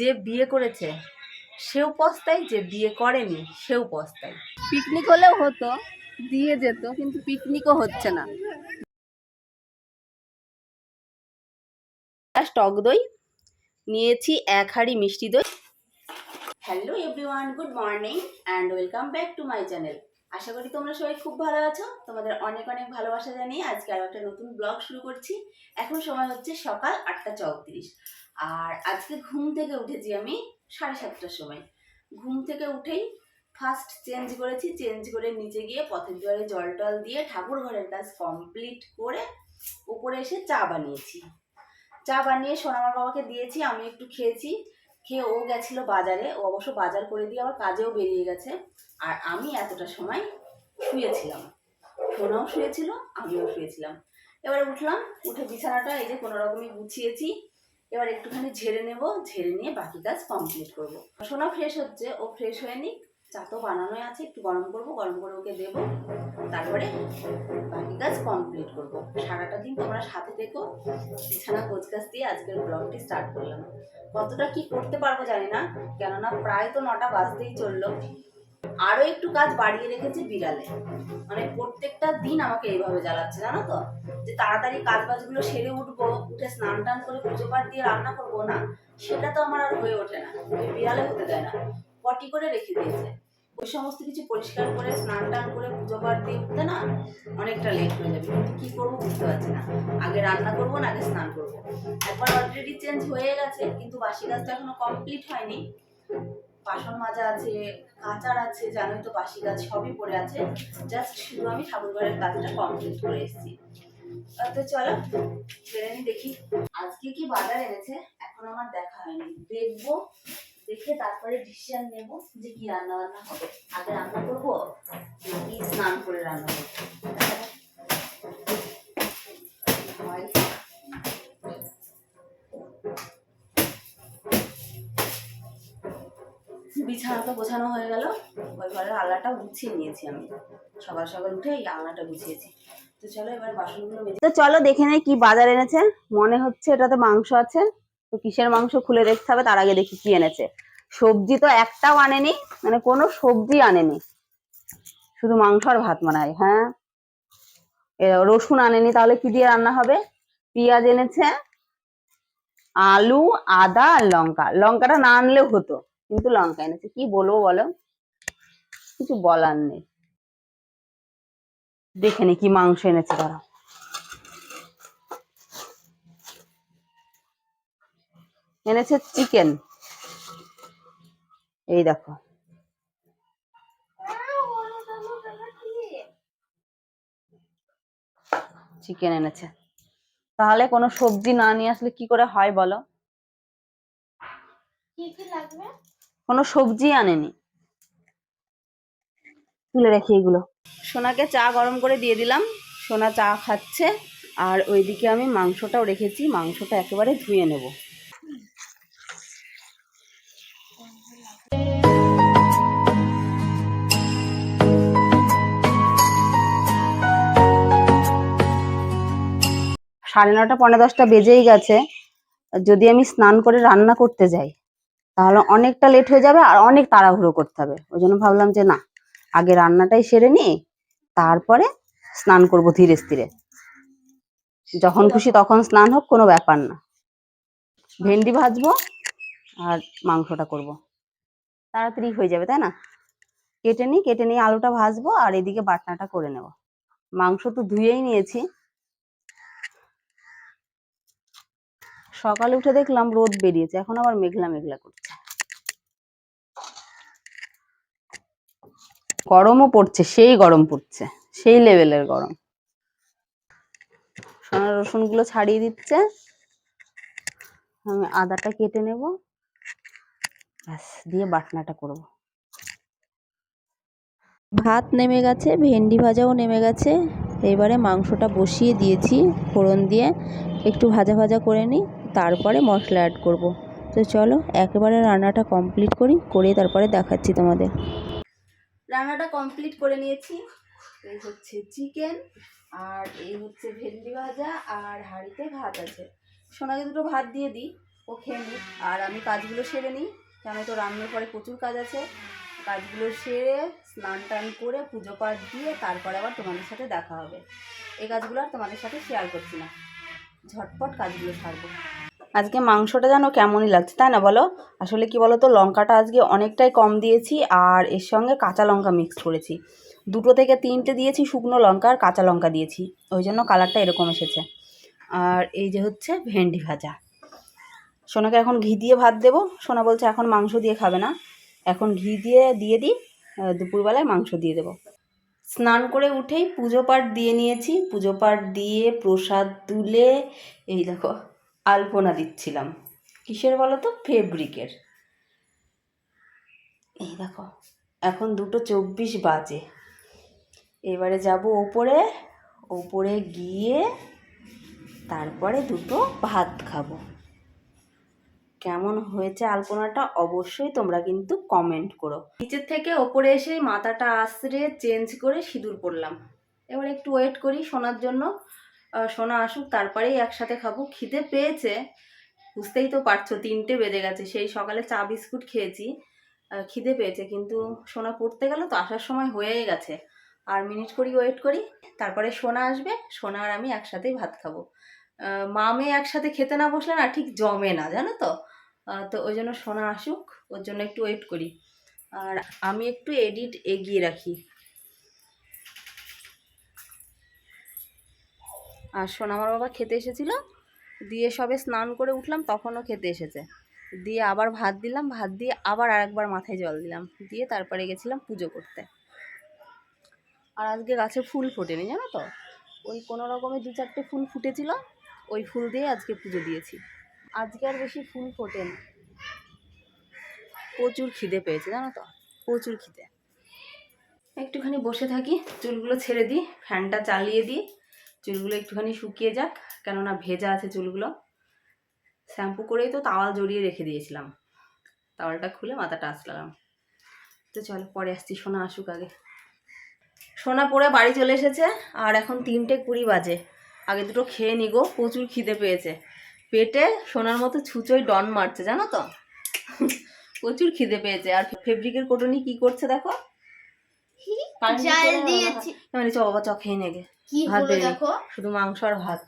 যে বিয়ে করেছে সেও পস্তায় যে বিয়ে করেনি সেও পস্তায়। পিকনিক হলেও হতো দিয়ে যেত কিন্তু পিকনিকও হচ্ছে না। টক দই নিয়েছি এক হাঁড়ি মিষ্টি দই। Hello everyone good morning and welcome back to my channel আশা করি তোমরা সবাই খুব ভালো আছো। তোমাদের অনেক অনেক ভালোবাসা জানিয়ে আজকে আরও একটা নতুন ব্লগ শুরু করছি। এখন সময় হচ্ছে সকাল আটটা চৌত্রিশ। আর আজকে ঘুম থেকে উঠেছি আমি সাড়ে সাতটার সময়। ঘুম থেকে উঠেই ফার্স্ট চেঞ্জ করেছি চেঞ্জ করে নিচে গিয়ে পথের জলে জল টল দিয়ে ঠাকুর ঘরের কাজ কমপ্লিট করে উপরে এসে চা বানিয়েছি। চা বানিয়ে সোনামার বাবাকে দিয়েছি, আমি একটু খেয়েছি। খেয়ে ও গেছিল বাজারে, ও অবশ্য বাজার করে দিয়ে আমার কাজেও বেরিয়ে গেছে। আর আমি এতটা সময় শুয়েছিলাম। সোনাও শুয়েছিল, আমিও শুয়েছিলাম। এবারে উঠলাম, উঠে বিছানাটা এই যে কোনো রকমই গুছিয়েছি। এবার একটুখানি ঝেড়ে নেব, ঝেড়ে নিয়ে বাকি কাজ কমপ্লিট করব। সোনা ফ্রেশ হচ্ছে, ও ফ্রেশ হয়ে নিক। চা তো বানানোই আছে, একটু গরম করব, গরম করে ওকে দেবো। তারপরে বাকি কাজ কমপ্লিট করব। সারাটা দিন তোমরা সাথে দেখো বিছানা কোচকাচ দিয়ে আজকের ব্লগটি স্টার্ট করলাম। কতটা কি করতে পারব জানি না, কেননা প্রায় তো নটা বাজতেই চলল। আরও একটু কাজ বাড়িয়ে রেখেছে বিড়ালে। মানে প্রত্যেকটা দিন আমাকে এইভাবে জ্বালাচ্ছে, জানো তো? যে তাড়াতাড়ি কাজ বাজগুলো সেরে উঠবো, উঠে স্নান টান করে পুজো পাঠ দিয়ে রান্না করব, না, সেটা তো আমার আর হয়ে ওঠে না। বিড়ালে হতে দেয় না। পটি করে রেখে দিয়েছে। ওই সমস্ত কিছু পরিষ্কার করে, স্নান টান করে, পুজো পাঠ দিয়ে উঠতে না অনেকটা লেট হয়ে যাবে। কিন্তু কি করব বুঝতে পারছি না। আগে রান্না করব না, আগে স্নান করব। একবার অলরেডি চেঞ্জ হয়ে গেছে, কিন্তু বাসি কাজটা এখনও কমপ্লিট হয়নি। বাসন মাজা আছে, কাঁচার আছে, জানোই তো বাসি গাছ সবই পড়ে আছে। জাস্ট শুধু আমি ঠাকুর ঘরের কাজটা কমপ্লিট করে এসেছি। তো চলো, জেনে নি দেখি। আজকে কি বাজার এনেছে? এখন আমার দেখা হয়নি। দেখব। দেখে তারপরে ডিসিশন নেব যে কি রান্না বান্না হবে। আগে রান্না করব নাকি স্নান করে রান্না করব। বিছানা তো গোছানো হয়ে গেল। ওই ঘরের আলনাটা গুছিয়ে নিয়েছি আমি। সকাল সকাল উঠে এই আলনাটা গুছিয়েছি। তো চলো এবার বাসনগুলো তো চলো দেখে নেই কি বাজার এনেছে। মনে হচ্ছে এটাতে মাংস আছে। তো কিসের মাংস খুলে দেখতে হবে তার আগে দেখি কি এনেছে। সবজি তো একটাও আনেনি মানে কোনো সবজি আনেনি। শুধু মাংস আর ভাত মনে হয় হ্যাঁ? রসুন আনেনি, তাহলে কি দিয়ে রান্না হবে? পেঁয়াজ এনেছে, আলু, আদা আর লঙ্কা। লঙ্কাটা না আনলেও হতো, কিন্তু লঙ্কা এনেছে। কি বলব বলো? কিছু বলার নেই। দেখে নি কি মাংস এনেছে তারা। এনেছে চিকেন। এই দেখো। চিকেন এনেছে। তাহলে কোনো সবজি না নিয়ে আসলে কি করে হয় বলো? কোনো সবজি আনেনি। তুলে রাখি এগুলো। সোনাকে চা গরম করে দিয়ে দিলাম। সোনা চা খাচ্ছে। আর ওইদিকে আমি মাংসটাও রেখেছি। মাংসটা একেবারে ধুয়ে নেব। সাড়ে নটা পনেরো দশটা বেজেই গেছে। যদি আমি স্নান করে রান্না করতে যাই, তাহলে অনেকটা লেট হয়ে যাবে আর অনেক তাড়াহুড়ো করতে হবে। ওই জন্য ভাবলাম যে না, আগে রান্নাটাই সেরে নিই তারপরে স্নান করব ধীরে স্থিরে। যখন খুশি তখন স্নান হোক, কোনো ব্যাপার না। ভেন্ডি ভাজবো আর মাংসটা করব। তাড়াতাড়ি হয়ে যাবে, তাই না? কেটে নিই, কেটে নিয়ে আলুটা ভাজবো আর এদিকে বাটনাটা করে নেব। মাংস তো ধুয়েই নিয়েছি। সকালে উঠে দেখলাম রোদ বেরিয়েছে, এখন আবার মেঘলা মেঘলা করছে। গরমও পড়ছে, সেই গরম পড়ছে, সেই লেভেলের গরম। সোনা রসুনগুলো ছাড়িয়ে দিচ্ছে। আমি আদাটা কেটে নেব। ব্যাস, দিয়ে বাটনাটা করব। ভাত নেমে গেছে, ভেন্ডি ভাজাও নেমে গেছে। এবারে মাংসটা বসিয়ে দিয়েছি ফোড়ন দিয়ে। একটু ভাজা ভাজা করে নিই, তারপরে মশলা অ্যাড করব। তো চলো, একেবারে রান্নাটা কমপ্লিট করি, করে তারপরে দেখাচ্ছি তোমাদের। রান্নাটা কমপ্লিট করে নিয়েছি। এই হচ্ছে চিকেন আর এই হচ্ছে ভেন্ডি ভাজা, আর হাঁড়িতে ভাত আছে। সোনাকে দুটো ভাত দিয়ে দিই, ও খেয়ে নিই আর আমি কাজগুলো সেরে নিই, কেন তো রান্নার পরে প্রচুর কাজ আছে। কাজগুলো সেরে স্নান টান করে পুজো পাঠ দিয়ে তারপরে আবার তোমাদের সাথে দেখা হবে। এই কাজগুলো আর তোমাদের সাথে শেয়ার করছি না। ঝটপট কাজগুলো সারবো। আজকে মাংসটা যেন কেমনই লাগছে, তাই না বলো? আসলে কি বলো তো লঙ্কাটা আজকে অনেকটাই কম দিয়েছি আর এর সঙ্গে কাঁচা লঙ্কা মিক্স করেছি। দুটো থেকে তিনটে দিয়েছি শুকনো লঙ্কা আর কাঁচা লঙ্কা দিয়েছি, ওই জন্য কালারটা এরকম এসেছে। আর এই যে হচ্ছে ভেন্ডি ভাজা। সোনাকে এখন ঘি দিয়ে ভাত দেবো, সোনা বলছে এখন মাংস দিয়ে খাবে না। এখন ঘি দিয়ে দিয়ে দিই দুপুরবেলায় মাংস দিয়ে দেবো। স্নান করে উঠেই পুজো পাঠ দিয়ে নিয়েছি। পুজো পাঠ দিয়ে প্রসাদ তুলে এই দেখো আলপনা দিচ্ছিলাম। কিসের বলো তো? ফেব্রিকের। এই দেখো, এখন দুটো চব্বিশ বাজে। এবারে যাব ওপরে। ওপরে গিয়ে তারপরে দুটো ভাত খাব। কেমন হয়েছে আলপনাটা অবশ্যই তোমরা কিন্তু কমেন্ট করো। নিচের থেকে ওপরে এসে মাথাটা আশ্রে চেঞ্জ করে সিঁদুর পরলাম। এবার একটু ওয়েট করি শোনার জন্য। সোনা আসুক, তারপরেই একসাথে খাব। খিদে পেয়েছে, বুঝতেই তো পারছ, তিনটে বেজে গেছে। সেই সকালে চা, বিস্কুট খেয়েছি খিদে পেয়েছে। কিন্তু সোনা পড়তে গেল তো, আসার সময় হয়েই গেছে। আর মিনিট করি ওয়েট করি, তারপরে সোনা আসবে, সোনা আর আমি একসাথেই ভাত খাব। মা মেয়ে একসাথে খেতে না বসলে না ঠিক জমে না, জানো তো? তো ওই জন্য সোনা আসুক, ওর জন্য একটু ওয়েট করি। আর আমি একটু এডিট এগিয়ে রাখি। আর সোনা আমার বাবা খেতে এসেছিল, দিয়ে সবে স্নান করে উঠলাম, তখনও খেতে এসেছে। দিয়ে আবার ভাত দিলাম, ভাত দিয়ে আবার আরেকবার মাথায় জল দিলাম। দিয়ে তারপরে গেছিলাম পুজো করতে। আর আজকে গাছে ফুল ফোটেনি, জানো তো? ওই কোনো রকমে দু চারটে ফুল ফুটেছিল, ওই ফুল দিয়ে আজকে পুজো দিয়েছি। আজকে আর বেশি ফুল ফোটেনি প্রচুর খিদে পেয়েছে, জানো তো? প্রচুর খিদে। একটুখানি বসে থাকি, চুলগুলো ছেড়ে দিই, ফ্যানটা চালিয়ে দিই, চুলগুলো একটুখানি শুকিয়ে যাক, কেননা ভেজা আছে চুলগুলো। শ্যাম্পু করেই তো তাওয়াল জড়িয়ে রেখে দিয়েছিলাম। তাওয়ালটা খুলে মাথাটা আসলাম তো চলো, পরে আসছি, সোনা আসুক আগে। সোনা পরে বাড়ি চলে এসেছে, আর এখন তিনটে কুড়ি বাজে। আগে দুটো খেয়ে নি গো প্রচুর খিদে পেয়েছে। পেটে সোনার মতো ছুঁচোই ডন মারছে জানো তো? প্রচুর খিদে পেয়েছে। আর ফেব্রিকের কোটনি কি করছে দেখো? মানে চ বাবা চ খেয়ে নেগে ভাত দেখো? শুধু মাংস আর ভাত।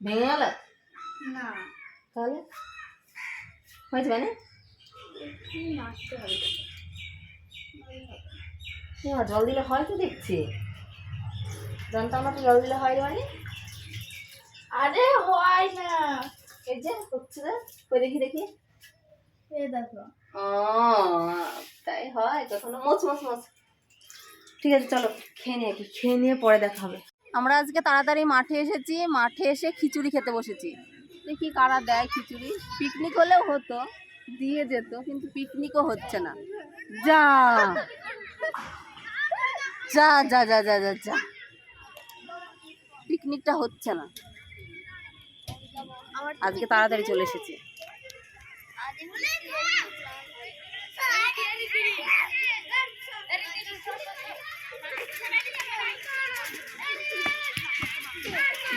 ভেঙে গেল? না। তাহলে? হয়েছে মানে? জল দিলে হয় তো দেখছি। জানতাম না তো জল দিলে হয় মানে? আরে হয় না? এই যে হচ্ছে কই দেখি দেখি। এই দেখো। ও, তাই হয়, কখনো মোচ মোচ মোচ। ঠিক আছে, চলো, খেয়ে নিয়ে খেয়ে নিয়ে পরে দেখা হবে। আমরা আজকে তাড়াতাড়ি মাঠে এসেছি, মাঠে এসে খিচুড়ি খেতে বসেছি। দেখি কারা দেয় খিচুড়ি। পিকনিক হলেও হতো, দিয়ে যেত, কিন্তু পিকনিকও হচ্ছে না। যা। যা যা যা যা যা যা। পিকনিকটা হচ্ছে না। আজকে তাড়াতাড়ি চলে এসেছি।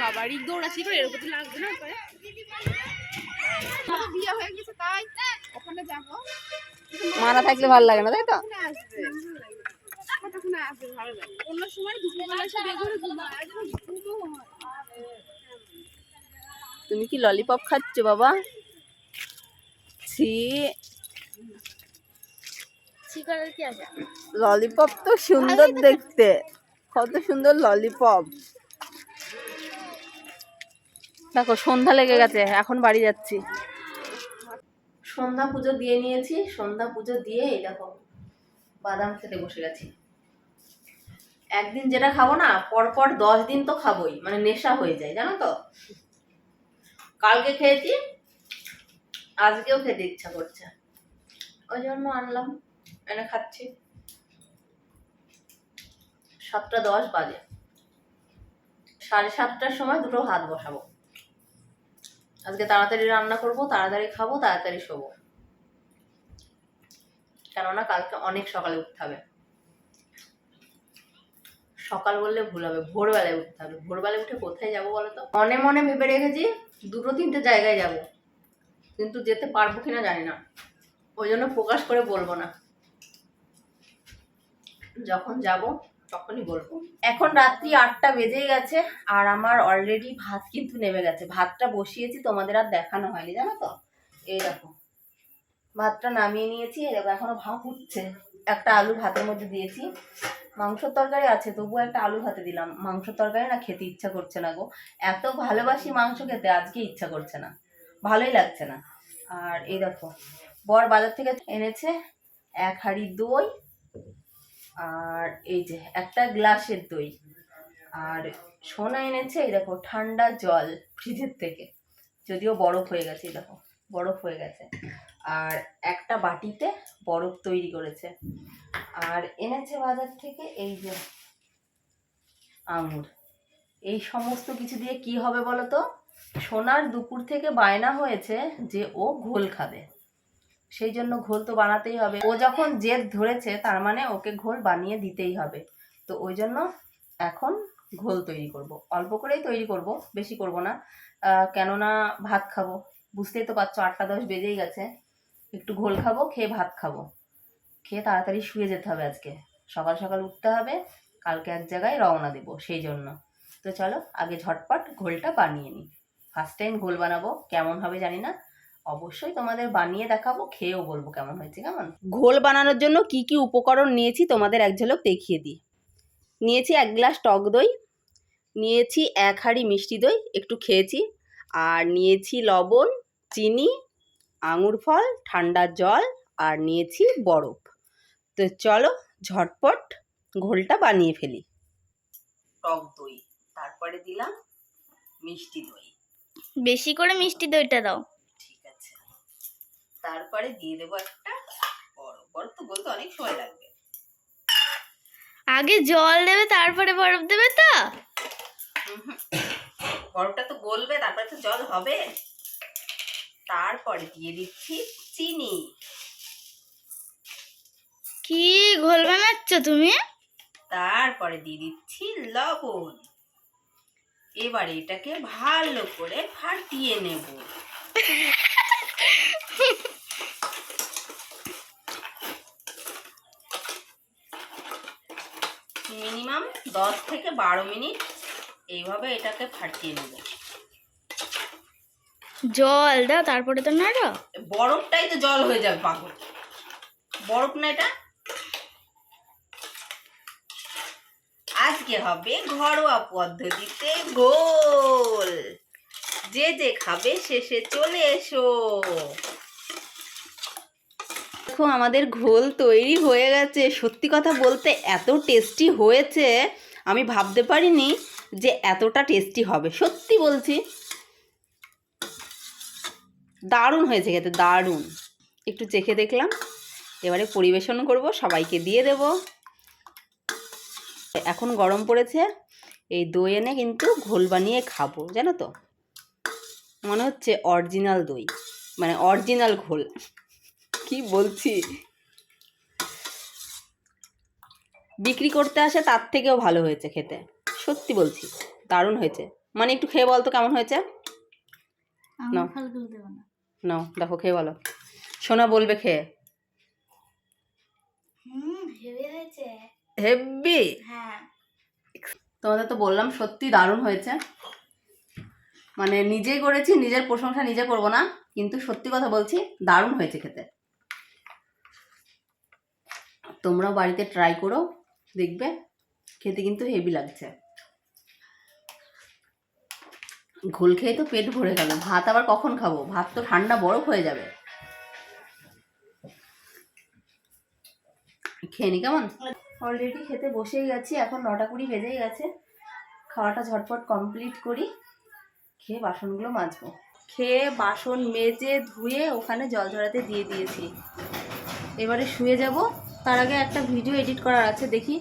বাবা রিক দৌড়াচ্ছি করে এরকম তো লাগবে না বিয়ে হয়ে গেছে তাই ওখানে যাব। মানা থাকলে ভালো লাগে না তাই তো? অন্য সময় দুপুরবেলা এসে বেগুনে যখন ঘুমও হয়। তুমি কি ললিপপ খাচ্ছ বাবা? ছি। ললিপপ তো সুন্দর দেখতে। কত সুন্দর ললিপপ দেখো সন্ধ্যা লেগে গেছে এখন বাড়ি যাচ্ছি। সন্ধ্যা পুজো দিয়ে নিয়েছি সন্ধ্যা পুজো দিয়ে এই দেখো বাদাম খেতে বসে গেছি। একদিন যেটা খাব না পরপর দশ দিন তো খাবোই মানে নেশা হয়ে যায় জানো তো? কালকে খেয়েছি, আজকেও খেতে ইচ্ছা করছে। ওই জন্য আনলাম, এনে খাচ্ছি। সাতটা দশ বাজে। সাড়ে সাতটার সময় দুটো হাত বসাবো। আজকে তাড়াতাড়ি রান্না করব, তাড়াতাড়ি খাব, তাড়াতাড়ি শোবো। কেননা কালকে অনেক সকালে উঠতে হবে। সকাল বললে ভুল হবে, ভোরবেলায় উঠতে হবে। ভোরবেলায় উঠে কোথায় যাব বলো তো? মনে মনে ভেবে রেখেছি দুটো তিনটে জায়গায় যাব। কিন্তু যেতে পারব কিনা জানি না। ওই জন্য প্রকাশ করে বলব না। যখন যাব তখনই বলব। এখন রাত্রি আটটা বেজেই গেছে আর আমার অলরেডি ভাত কিন্তু নেমে গেছে। ভাতটা বসিয়েছি, তোমাদের আর দেখানো হয়নি, জানো তো? এই দেখো। ভাতটা নামিয়ে নিয়েছি, এই দেখো, এখনও ভাত উঠছে। একটা আলু ভাতের মধ্যে দিয়েছি। মাংসর তরকারি আছে, তবুও একটা আলু ভাতে দিলাম। মাংসর তরকারি না খেতে ইচ্ছা করছে না গো। এত ভালোবাসি মাংস খেতে, আজকে ইচ্ছা করছে না। ভালোই লাগছে না। আর এই দেখো, বর বাজার থেকে এনেছে এক হাঁড়ি দই আর এই যে একটা গ্লাসের দই। আর সোনা এনেছে, এই দেখো, ঠান্ডা জল ফ্রিজের থেকে। যদিও বরফ হয়ে গেছে, এই দেখো, বরফ হয়ে গেছে। আর একটা বাটিতে বরফ তৈরি করেছে। আর এনেছে বাজার থেকে এই যে আঙুর। এই সমস্ত কিছু দিয়ে কি হবে বলো তো সোনার দুপুর থেকে বায়না হয়েছে যে ও ঘোল খাবে। সেই জন্য ঘোল তো বানাতেই হবে। ও যখন জেদ ধরেছে, তার মানে ওকে ঘোল বানিয়ে দিতেই হবে। তো ওই জন্য এখন ঘোল তৈরি করব। অল্প করেই তৈরি করব, বেশি করব না। কেননা ভাত খাব। বুঝতেই তো পারছ, আটটা দশ বেজেই গেছে। একটু ঘোল খাব, খেয়ে ভাত খাব। খেয়ে তাড়াতাড়ি শুয়ে যেতে হবে আজকে। সকাল সকাল উঠতে হবে, কালকে এক জায়গায় রওনা দেবো, সেই জন্য। তো চলো, আগে ঝটপট ঘোলটা বানিয়ে নিই। ফার্স্ট টাইম ঘোল বানাবো, কেমন হবে জানি না। অবশ্যই তোমাদের বানিয়ে দেখাবো, খেয়েও বলব কেমন হয়েছে, কেমন? ঘোল বানানোর জন্য কি কি উপকরণ নিয়েছি তোমাদের এক ঝলক দেখিয়ে দিই। নিয়েছি এক গ্লাস টক দই, নিয়েছি এক হাঁড়ি মিষ্টি দই, একটু খেয়েছি। আর নিয়েছি লবণ, চিনি আঙুর ফল ঠান্ডা জল আর নিয়েছি বরফ। তো চলো ঝটপট ঘোলটা বানিয়ে ফেলি। টক দই তারপরে দিলাম মিষ্টি দই। বেশি করে মিষ্টি দইটা দাও। ঠিক আছে। তারপরে দিয়ে দেবো একটা বরফ। বরফ তো বলতে অনেক সময় লাগবে। আগে জল দেবে তারপরে বরফ দেবে তো? হুম, বরফটা তো গলবে তারপরে তো জল হবে। তারপরে দিয়ে দিচ্ছি চিনি। কি ঘোল বানাচ্ছ তুমি? তারপরে দিয়ে দিচ্ছি লবণ। এবারে এটাকে ভালো করে ফাটিয়ে নেব। মিনিমাম দশ থেকে বারো মিনিট এইভাবে এটাকে ফাটিয়ে নেব। জল, দাও, তারপরে তো নাড়ো। বরফটাই তো জল হয়ে যাবে, পাগল। বরফ না এটা? আজকে হবে ঘরোয়া পদ্ধতিতে গোল। যে যে খাবে শেষে চলে এসো। দেখো, আমাদের ঘোল তৈরি হয়ে গেছে। সত্যি কথা বলতে এত টেস্টি হয়েছে, আমি ভাবতে পারিনি যে এতটা টেস্টি হবে। সত্যি বলছি দারুণ হয়েছে খেতে, দারুণ। একটু চেখে দেখলাম, এবারে পরিবেশন করব, সবাইকে দিয়ে দেব। এখন গরম পড়েছে, এই দই এনে কিন্তু ঘোল বানিয়ে খাব, জানো তো? মনে হচ্ছে অরিজিনাল দই মানে অরিজিনাল ঘোল। কি বলছি? বিক্রি করতে আসে তার থেকেও ভালো হয়েছে খেতে, সত্যি বলছি, দারুণ হয়েছে। মানে একটু খেয়ে বলতো কেমন হয়েছে? নাও। নাও দেখো খেয়ে বলো। সোনা বলবে খেয়ে। হেভি হ্যাঁ। তোমাদের তো বললাম সত্যি দারুণ হয়েছে। মানে নিজেই করেছি নিজের প্রশংসা নিজে করব না কিন্তু সত্যি কথা বলছি দারুণ হয়েছে খেতে। তোমরাও বাড়িতে ট্রাই করো দেখবে খেতে কিন্তু হেভি লাগছে। ঘোল খেয়ে তো পেট ভরে গেল। ভাত আবার কখন খাব? ভাত তো ঠান্ডা বরফ হয়ে যাবে। খেয়ে নি কেমন? অলরেডি খেতে বসেই গেছি এখন নটা কুড়ি বেজেই গেছে। খাওয়াটা ঝটপট কমপ্লিট করি খেয়ে বাসনগুলো মাজবো। খেয়ে বাসন মেজে ধুয়ে ওখানে জল ঝরাতে দিয়ে দিয়েছি। এবারে শুয়ে যাব। তার আগে একটা ভিডিও এডিট করার আছে দেখি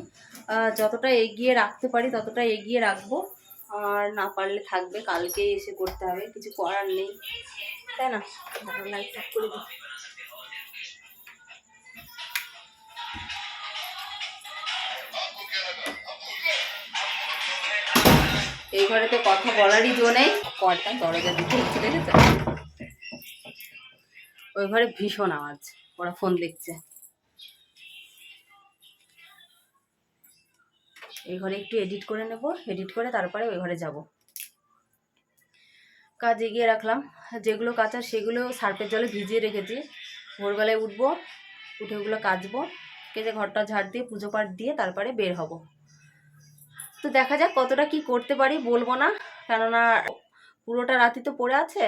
যতটা এগিয়ে রাখতে পারি ততটা এগিয়ে রাখব। আর না পারলে থাকবে, কালকে এসে করতে হবে, কিছু করার নেই। তাই না? লাইট অফ করে দিই। এই ঘরে তো কথা বলারই জো নেই। কটা দরজা দিতে দেখেছ? ওই ঘরে ভীষণ আওয়াজ, ওরা ফোন দেখছে। এই ঘরে একটু এডিট করে নেব এডিট করে তারপরে ওই ঘরে যাব। কাজ এগিয়ে রাখলাম। যেগুলো কাচার সেগুলো সার্ফের জলে ভিজিয়ে রেখেছি। ভোরবেলায় উঠবো, উঠে ওগুলো কাচবো কেজে ঘরটা ঝাড় দিয়ে, পুজো পাঠ দিয়ে তারপরে বের হব। তো দেখা যাক কতটা কি করতে পারি, বলব না। কেননা পুরোটা রাতি তো পড়ে আছে।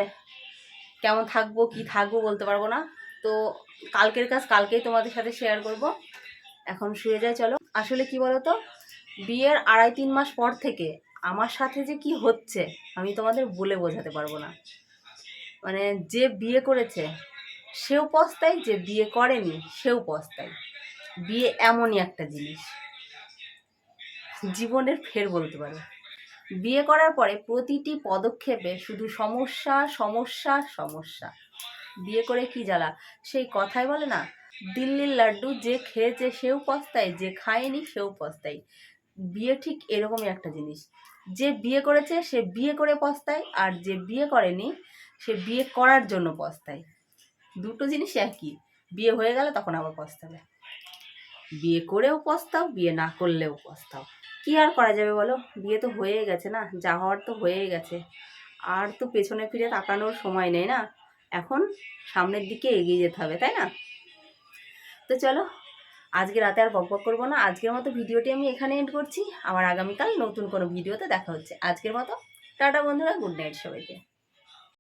কেমন থাকব, কি থাকব বলতে পারব না। তো কালকের কাজ কালকেই তোমাদের সাথে শেয়ার করব। এখন শুয়ে যায় চলো। আসলে কি বলো তো বিয়ের আড়াই তিন মাস পর থেকে আমার সাথে যে কি হচ্ছে, আমি তোমাদের বলে বোঝাতে পারব না। মানে যে বিয়ে করেছে, সেও পস্তায়, যে বিয়ে করেনি, সেও পস্তায়। বিয়ে এমনই একটা জিনিস। জীবনের ফের বলতে পারো। বিয়ে করার পরে প্রতিটি পদক্ষেপে শুধু সমস্যা সমস্যা সমস্যা। বিয়ে করে কি জ্বালা? সেই কথাই বলে না, দিল্লির লাড্ডু যে খেয়েছে সেও পস্তায়, যে খায়নি সেও পস্তায়। বিয়ে ঠিক এরকমই একটা জিনিস। যে বিয়ে করেছে, সে বিয়ে করে পস্তায়, আর যে বিয়ে করেনি, সে বিয়ে করার জন্য পস্তায়। দুটো জিনিস একই। বিয়ে হয়ে গেলে তখন আবার পস্তাবে। বিয়ে করেও পস্তাও, বিয়ে না করলেও পস্তাও। কি আর করা যাবে বলো? বিয়ে তো হয়ে গেছে না, যা হওয়ার তো হয়ে গেছে। আর তো পেছনে ফিরে তাকানোর সময় নেই না। এখন সামনের দিকে এগিয়ে যেতে হবে, তাই না? তো চলো আজকে রাতে আর বকবক করব না। আজকের মতো ভিডিওটি আমি এখানে এন্ড করছি। আমার আগামীকাল নতুন কোনো ভিডিওতে দেখা হচ্ছে। আজকের মতো। টাটা বন্ধুরা গুড নাইট সবাইকে।